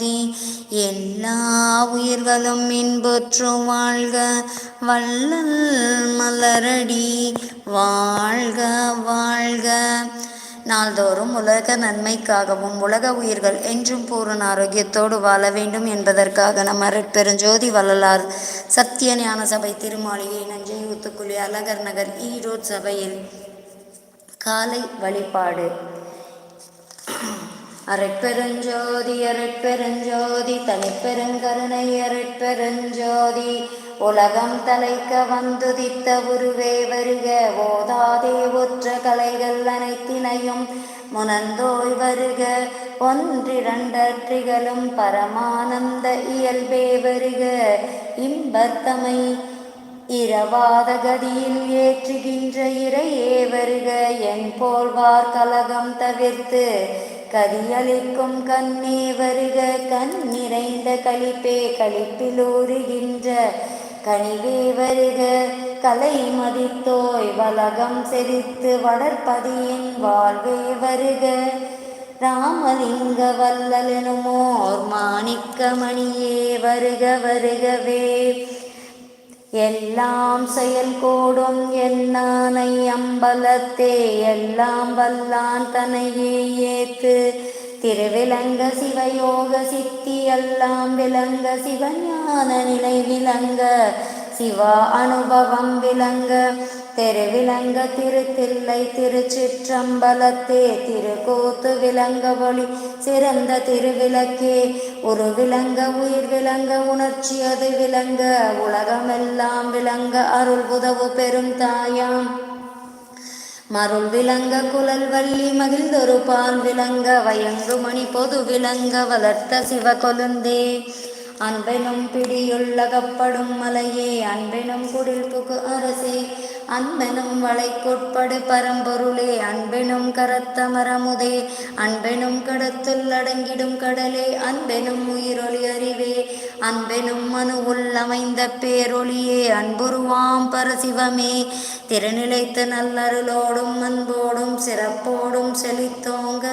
ஜோதி எல்லா உயிர்களும் இன்புற்று வாழ்க. வள்ளல் மலரடி வாழ்க வாழ்க. நாள்தோறும் உலக நன்மைக்காகவும் உலக உயிர்கள் என்றும் பூரண ஆரோக்கியத்தோடு வாழ வேண்டும் என்பதற்காக நம் அருட்பெருஞ்சோதி வள்ளலார் சத்திய ஞான சபை திருமாளிகை நஞ்சை ஊத்துக்குழி அழகர் நகர் ஈரோடு சபையில் காலை வழிபாடு. அருட்பெருஞ்சோதி அருட்பெருஞ்சோதி தனிப்பெருங்கருணை அருட்பெருஞ்சோதி உலகம் தலைக்க வந்துதித்த உருவே வருக ஓதாதே ஒற்ற கலைகள் அனைத்தினையும் முனந்தோய் வருக ஒன்றிரண்டற்றிகளும் பரமானந்த இயல்பே வருக இம்பத்தமை இரவாத கதியில் ஏற்றுகின்ற இறையே வருக என் போல்வார் கலகம் தவிர்த்து கதியளிக்கும் கண்ணே வருக கண் நிறைந்த களிப்பே கழிப்பிலூறுகின்ற கனிவே வருக. கலை மதித்தோய் வலகம் செறித்து வளர்ப்பதியின் வாழ்வே வருக. ராமலிங்க வல்லலெனுமோர் மாணிக்கமணியே வருக வருகவே. எல்லாம் செயல் கூடும் என்னானை அம்பலத்தே எல்லாம் வல்லான் தனையே ஏத்து. திருவிலங்க சிவயோக சித்தி எல்லாம் விளங்க சிவஞான நிலை விளங்க சிவா அனுபவம் விளங்க தெருவிலங்க திருத்தில்லை திருச்சிற்றம்பலத்தே. திருக்கூத்து விலங்க ஒளி சிறந்த திருவிளக்கே. ஒரு விலங்க உயிர் விலங்க உணர்ச்சி அது விலங்க உலகமெல்லாம் விலங்க அருள் உதவு பெரும் தாயாம். மருள் விலங்க குழல் வள்ளி மகிழ்ந்தொரு பால் விலங்க வயங்கு மணி பொது விலங்க வளர்த்த சிவ கொழுந்தே. அன்பெனும் பிடியுள்ளகப்படும் மலையே அன்பெனும் குடில் புகு அரசே. அன்பெனும் வளைக்குட்படு பரம்பொருளே அன்பெனும் கரத்த மரமுதே அன்பெனும் கடத்துள் அடங்கிடும் கடலே அன்பெனும் உயிரொளி அறிவே. அன்பெனும் மனு உள்ளமைந்த பேரொளியே அன்புருவாம் பரசிவமே. திருநிலைத்து நல்லருளோடும் அன்போடும் சிறப்போடும் செழித்தோங்க.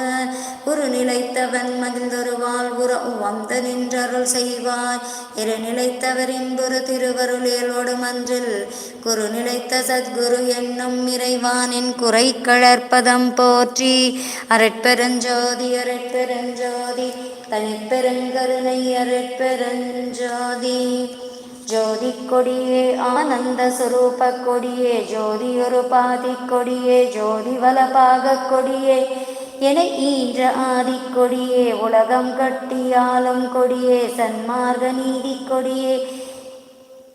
ஒரு நிலைத்தவன் மகிழ்ந்தொரு வாழ்வுற வந்த நின்றருள் செய்வாய் இரு நிலைத்தவர் இன்புறு திருவருளேலோடு மன்றில் குரு நிலைத்த சத்குரு என்னும் இறைவானின் குறை கழற்பதம் போற்றி. அரட்பெருஞ்சோதி அரட்பெருஞ்சோதி தனிப்பெருங்கருணை அரட்பெருஞ்சோதி. ஜோதி கொடியே ஆனந்த சுரூப கொடியே ஜோதியொரு பாதி கொடியே ஜோதி வலபாக கொடியே. என ஈன்ற ஆதிக்கொடியே உலகம் கட்டியாலும் கொடியே சன்மார்க நீதி கொடியே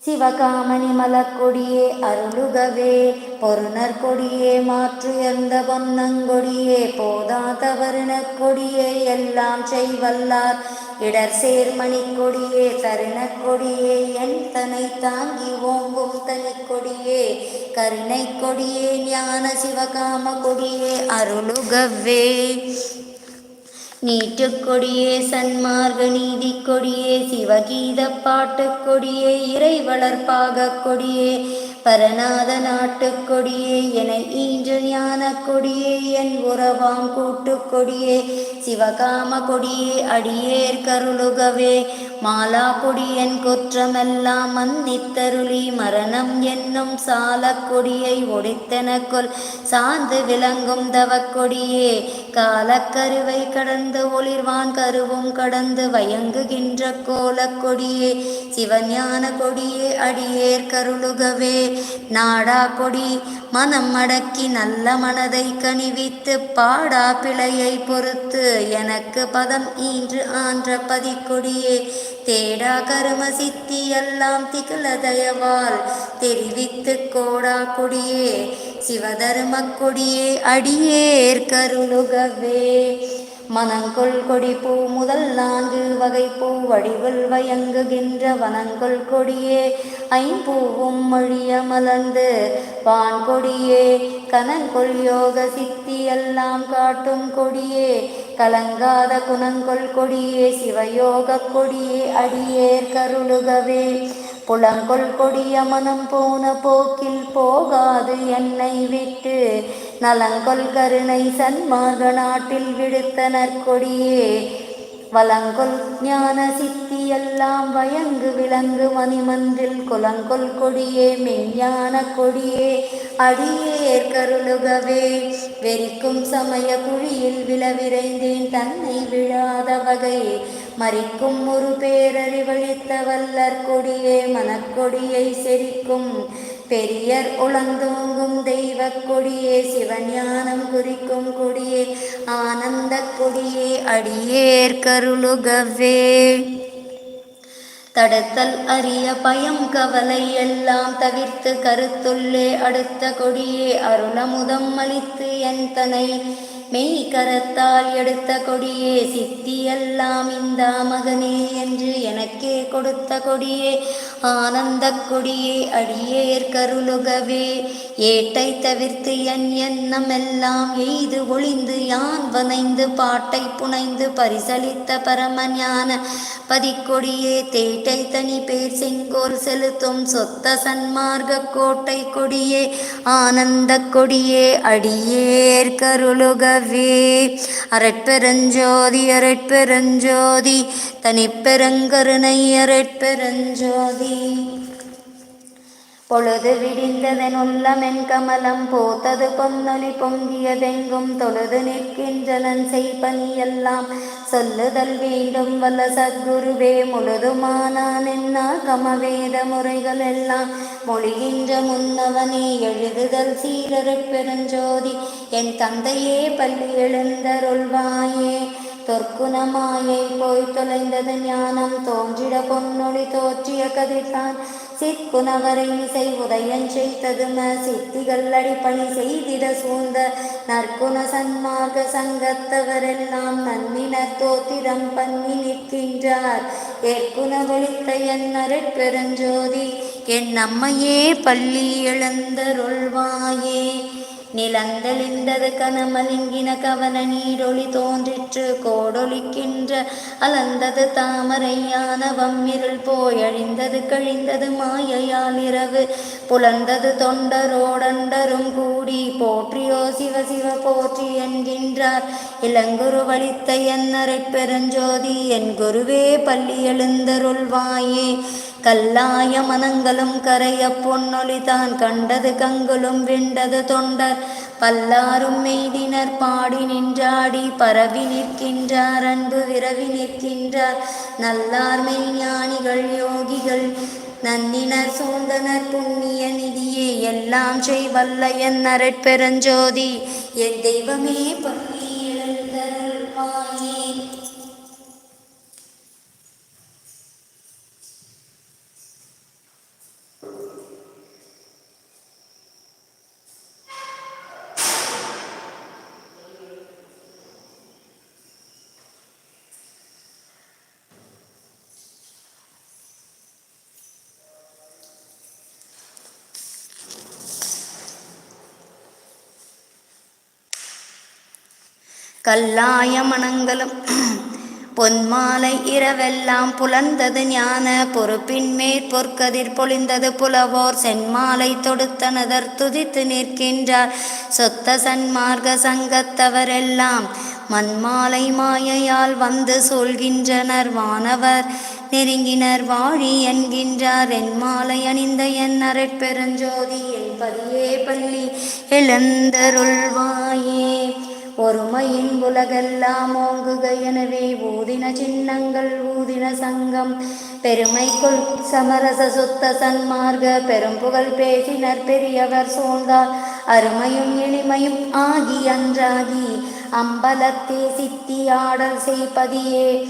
சிவகாமணி மலக்கொடியே அருளுகவே பொருணர் கொடியே மாற்றுயர்ந்த பொன்னங்கொடியே போதாத வருணக் கொடியே எல்லாம் செய்வல்லார். இடர் சேர்மணி கொடியே தருணக் கொடியே என் தனை தாங்கி ஓங்கும் தனி கொடியே கருணை கொடியே ஞான சிவகாம கொடியே அருளுகவே. நீட்டுக்கொடியே சன்மார்க நீதி கொடியே சிவகீத பாட்டு கொடியே இறை வளர்ப்பாக கொடியே பரநாத நாட்டுக் கொடியே என ஈன்று ஞான கொடியே என் உறவாம் கூட்டு கொடியே சிவகாம கொடியே அடியேர் கருளுகவே மாலா கொடியன் குற்றமெல்லாம் மன்னித்தருளி மரணம் என்னும் சால கொடியை ஒடித்தனக்குள் சார்ந்து விளங்கும் தவக்கொடியே காலக்கருவை கடந்து ஒளிர்வான் கருவும் கடந்து வயங்குகின்ற கோலக்கொடியே சிவஞான கொடியே அடியேர் கருளுகவே நாடா கொடி மனம் அடக்கி நல்ல மனதை கணிவித்து பாடா பிழையை பொறுத்து எனக்கு பதம் ஈன்று ஆன்ற பதிக்கொடியே. தேடா கரும சித்தி எல்லாம் திகழ தயவால் தெரிவித்து கோடா கொடியே. சிவதர்ம கொடியே அடியேர் கருளுகவே. மனங்கொள் கொடி பூ முதல் நான்கு வகை பூ வடிவில் வயங்குகின்ற வனங்கொள் கொடியே. ஐம்பூவும் மொழிய மலர்ந்து வான்கொடியே கனங்கொள் யோக சித்தி எல்லாம் காட்டும் கொடியே. கலங்காத குணங்கொள் கொடியே. சிவயோக கொடியே. அடியேர் கருளுகவே. புலங்கொள் கொடிய மனம் போன போக்கில் போகாது என்னை விட்டு. நலங்கொள் கருணை சன்மார்க நாட்டில் விடுத்த நற்கொடியே வலங்கொல் ஞான சித்தி எல்லாம் வயங்கு விலங்கு மணிமன்றில் குலங்கொல் கொடியே மெஞ்ஞான கொடியே. அடியேற் கருளுகவே வெறிக்கும் சமய குழியில் விளவிரைந்தேன் தன்னை விழாத வகையே. மறிக்கும் ஒரு பேரறிவழித்த வல்லற் கொடியே மனக்கொடியை செரிக்கும் பெரியர் உளந்தோங்கும் தெய்வ கொடியே சிவஞானம் குறிக்கும் கொடியே ஆனந்த கொடியே அடியேர் கருளுகவே. தடுத்தல் அரிய பயம் கவலை எல்லாம் தவிர்த்து கருத்துள்ளே அடுத்த கொடியே அருளமுதம் அளித்து என் தனை மெய் கரத்தால் எடுத்த கொடியே சித்தியெல்லாம் இந்த மகனே என்று எனக்கே கொடுத்த கொடியே ஆனந்த கொடியே அடியேர் கருளுகவே ஏட்டை தவிர்த்து என் எண்ணம் எல்லாம் எய்து ஒளிந்து யான் வனைந்து பாட்டை புனைந்து பரிசளித்த பரமஞான பதிக்கொடியே தேட்டை தனி பேர் செங்கோல் செலுத்தும் சொத்த சன்மார்க்க கோட்டை கொடியே ஆனந்த கொடியே அடியேர் கருளுகவே. அரட்பெருஞ்சோதி அரட்பெருஞ்சோதி தனிப்பெருங்கருணை அரட்பெருஞ்சோதி பொழுது விடிந்ததன் உள்ளமென் கமலம் போத்தது பொன்னொலி பொங்கியதெங்கும் தொழுது நிற்கின்றனன் செய்பணியெல்லாம் சொல்லுதல் வேண்டும் வல்ல சத்குருவே முழுதுமானான் என்ன கமவேத முறைகள் எல்லாம். மொழிகின்ற முன்னவனே எழுதுதல் சீரரு பெருஞ்சோதி என் தந்தையே பள்ளி எழுந்தருள்வாயே. தொற்குணமாயை போய் தொலைந்தது ஞானம் தோன்றிட பொன்னொழி தோற்றிய கதிர்தான் சிற்குணவரை இசை உதயம் செய்ததும சித்திகள் அடிப்பணி செய்திட சூழ்ந்த நற்குண சன்மார்க்க சங்கத்தவரெல்லாம் நன்னினர் தோத்திரம் பண்ணி நிற்கின்றார் ஏற்குண ஒழித்த என் பெருஞ்சோதி என் நம்மையே பள்ளி எழுந்தருள்வாயே நிலந்தெளிந்தது கனமலிங்கின கவன நீடொளி தோன்றிற்று கோடொலிக்கின்ற அலந்தது தாமரையான வம்மிருள் போயழிந்தது கழிந்தது மாயையால் இரவு. புலந்தது தொண்டரோடண்டரும் கூடி போற்றியோ சிவ சிவ போற்றி என்கின்றார் இளங்குரு வலித்த என்னரை பெருஞ்சோதி என் குருவே பள்ளி எழுந்தருள்வாயே. கல்லாய மனங்களும் கரைய பொன்னொழி தான் கண்டது கங்குலும் விண்டது தொண்டர். பல்லாரும் மெய்தினர் பாடி நின்றாடி பரவி நிற்கின்றார் அன்பு விரவி நிற்கின்றார். நல்லார் மெய்ஞானிகள் யோகிகள் நன்னினர் சூழ்ந்தனர் புண்ணிய நிதியே எல்லாம் செய்வல்ல என் அரட்பெருஞ்சோதி. என் தெய்வமே கல்லாய மனங்களும் பொன்மாலை இரவெல்லாம் புலர்ந்தது ஞான பொறுப்பின் மேற் பொற்கதிர் பொழிந்தது புலவோர் சென்மாலை தொடுத்தனதர் துதித்து நிற்கின்றார். சொத்த சன்மார்க்க சங்கத்தவரெல்லாம் மண்மாலை மாயையால் வந்து சொல்கின்றனர் வானவர் நெருங்கினர் வாழி என்கின்றார். என் மாலை அணிந்த என் அரட்பெருஞ்சோதி என் பதியே பள்ளி எழுந்தருள்வாயே. ஒருமையின் உலகெல்லாம் ஓங்குக எனவே ஊதின சின்னங்கள் ஊதின சங்கம். பெருமைக்குள் சமரச சுத்த சன்மார்க்க பெரும் புகழ் பேசினர் பெரியவர் சூழ்ந்தார் அருமையும் எளிமையும் ஆகி அன்றாகி அம்பலத்தே சித்தி ஆடல் செய்பதியே.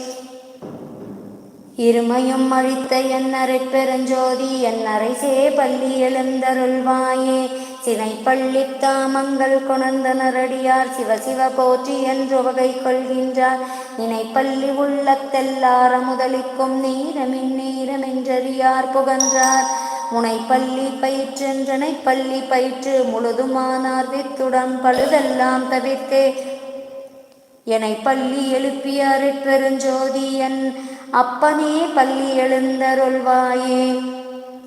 இருமையும் அழித்த என்னரை பெருஞ்சோதி என்னரை சே பள்ளி எழுந்தருள்வாயே. சினை பள்ளி தாமங்கள் கொணர்ந்தனரடியார் சிவ சிவ போற்றி என்று வகை கொள்கின்றார். நினைப்பள்ளி உள்ளத்தெல்லார முதலிக்கும் நீரமின் நீரமென்றறியார் புகன்றார். முனைப்பள்ளி பயிற்றென்றனை பள்ளி பயிற்று முழுதுமானார் வித்துடன் பழுதெல்லாம் தவிர்த்தே. என்னை பள்ளி எழுப்பியாரிற் பெருஞ்சோதி என் அப்பனே பள்ளி எழுந்தருள்வாயே.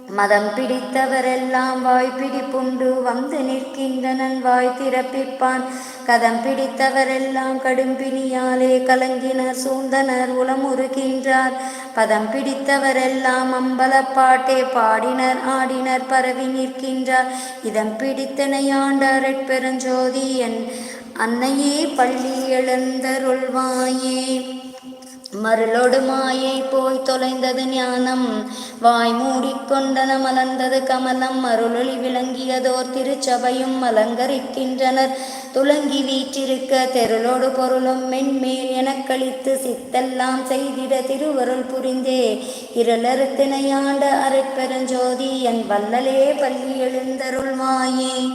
மதம் பிடித்தவரெல்லாம் வாய் பிடிப்புண்டு வந்து நிற்கின்றனன் வாய் திறப்பிப்பான். கதம் பிடித்தவரெல்லாம் கடும்பினியாலே கலங்கினர் சூழ்ந்தனர் உளமுறுகின்றார். பதம் பிடித்தவரெல்லாம் அம்பலப்பாட்டே பாடினர் ஆடினர் பரவி நிற்கின்றார். இதம் பிடித்தனையாண்டரட் பெருஞ்சோதி என் அன்னையே பள்ளி எழுந்தருள்வாயே. மருளொடு மாயை போய் தொலைந்தது ஞானம். வாய் மூடிக்கொண்டன மலர்ந்தது கமலம். மருளொளி விளங்கியதோர் திருச்சபையும் அலங்கரிக்கின்றனர். துலங்கி வீற்றிருக்க தெருளோடு பொருளும் மென்மேல் எனக் கழித்து சித்தெல்லாம் செய்திட திருவருள் புரிந்தே. இருளறுத்தினையாண்ட அரைப்பெருஞ்சோதி என் வல்லலே பள்ளி எழுந்தருள் மாயே.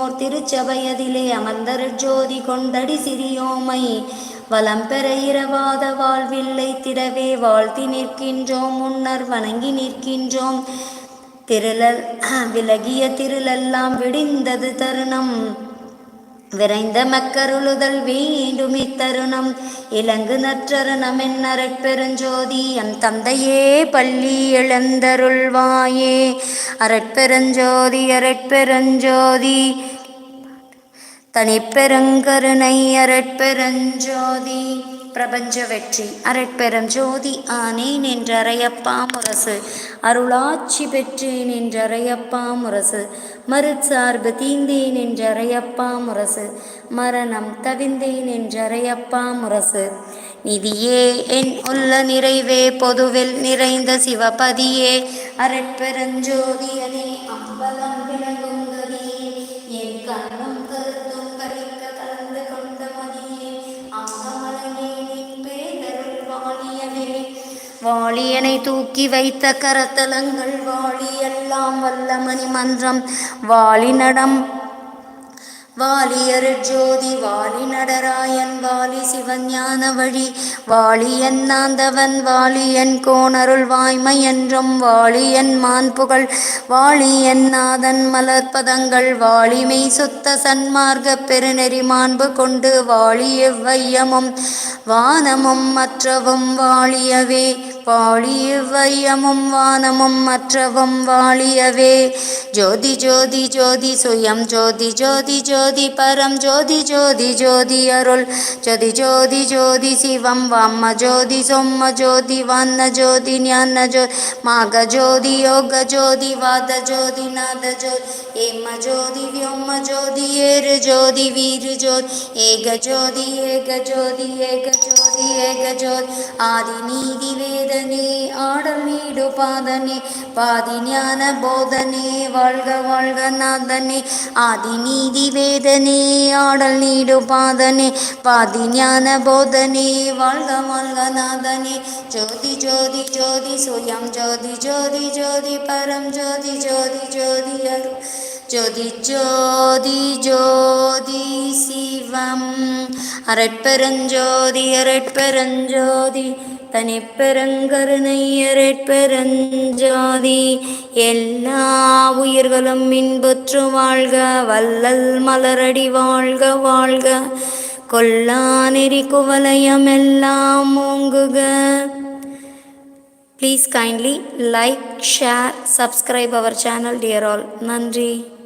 ஓர் திருச்சபையதிலே அமர்ந்தரு ஜோதி கொண்டடி சிறியோமை. வலம் பெற இரவாத வாழ்வில்லை திடவே வாழ்த்தி நிற்கின்றோம் முன்னர் வணங்கி நிற்கின்றோம். திருளல் விலகிய திருளெல்லாம் விடிந்தது தருணம். விரைந்த மக்கருளுதல் வேண்டும் இத்தருணம். இலங்கு நற்றருணம் என்னரட் பெருஞ்சோதி என் தந்தையே பள்ளி எழுந்தருள்வாயே. அரட்பெருஞ்சோதி அரட்பெருஞ்சோதி தனிப்பெருங்கருணை அரட்பெருஞ்சோதி பிரபஞ்ச வெற்றி. அரட்பெரும் ஜோதி ஆனேன் என்றறையப்பா முரசு. அருளாட்சி பெற்றேன் என்றறையப்பா முரசு. மறுசார்பு தீந்தேன் என்றறையப்பா முரசு. மரணம் தவிந்தேன் என்றறையப்பா முரசு. நிதியே என் உள்ள நிறைவே பொதுவில் நிறைந்த சிவபதியே. அரட்பெருஞ்சோதியனே அம்பலம் விளங்கும் வாளியனை தூக்கி வைத்த கரத்தலங்கள் வாளியெல்லாம் வல்ல மணிமன்றம். வாளிநடம் நடம் ஜோதி வாலி நடராயன் வாலி சிவஞான வழி வாலியன் நாந்தவன் வாலியன் கோணருள் வாய்மை என்றும் வாலியன் மான் புகழ் வாலியன் நாதன் மலர்பதங்கள் வாலிமை சுத்த சன்மார்க்க பெருநெறி மாண்பு கொண்டு வாழி எவ்வையமும் வானமும் மற்றவும் வாழியவே பாழியவையமும் வானமும் மற்றவும் வாழியவே. ஜோதி ஜோதி ஜோதி சுயம் ஜோதி ஜோதி ஜோதி பரம் ஜோதி ஜோதி ஜோதி அருள். ஜோதி ஜோதி ஜோதி சிவம் வாம ஜோதி சொம்ம ஜோதி வண்ண ஜோதி ஞான ஜோ மாக ஜோதி யோக ஜோதி வாத ஜோதி நாத ஜோதி ஏம ஜோதி வியோம ஜோதி ஏறு ஜோதி வீரு ஜோதி ஏக ஜோதி ஏக ஜோதி ஏக ஜோதி ஏக ஜோதி ஆதி நீதி வேத வேதனே ஆடல் பாதனே பாதி ஞான போதனே வாழ்க வாழ்க நாதனே ஆதி நீதி வேதனே ஆடல் நீடு பாதனே பாதி ஞான போதனே வாழ்க வாழ்க நாதனே. ஜோதி ஜோதி ஜோதி சுயம் ஜோதி ஜோதி ஜோதி பரம் ஜோதி ஜோதி ஜோதி அரு ஜோதி ஜோதி ஜோதி சிவம். அரட்பெருஞ்சோதி அரட்பெருஞ்சோதி தனி பெருங்கருணையரட்பெருஞ்சாதி எல்லா உயிர்களும் இன்புற்று வாழ்க வல்லல் மலரடி வாழ்க வாழ்க. கொல்லா நெறி குவலயம் எல்லாம் ஓங்குக. Please kindly like share subscribe our channel dear all நன்றி.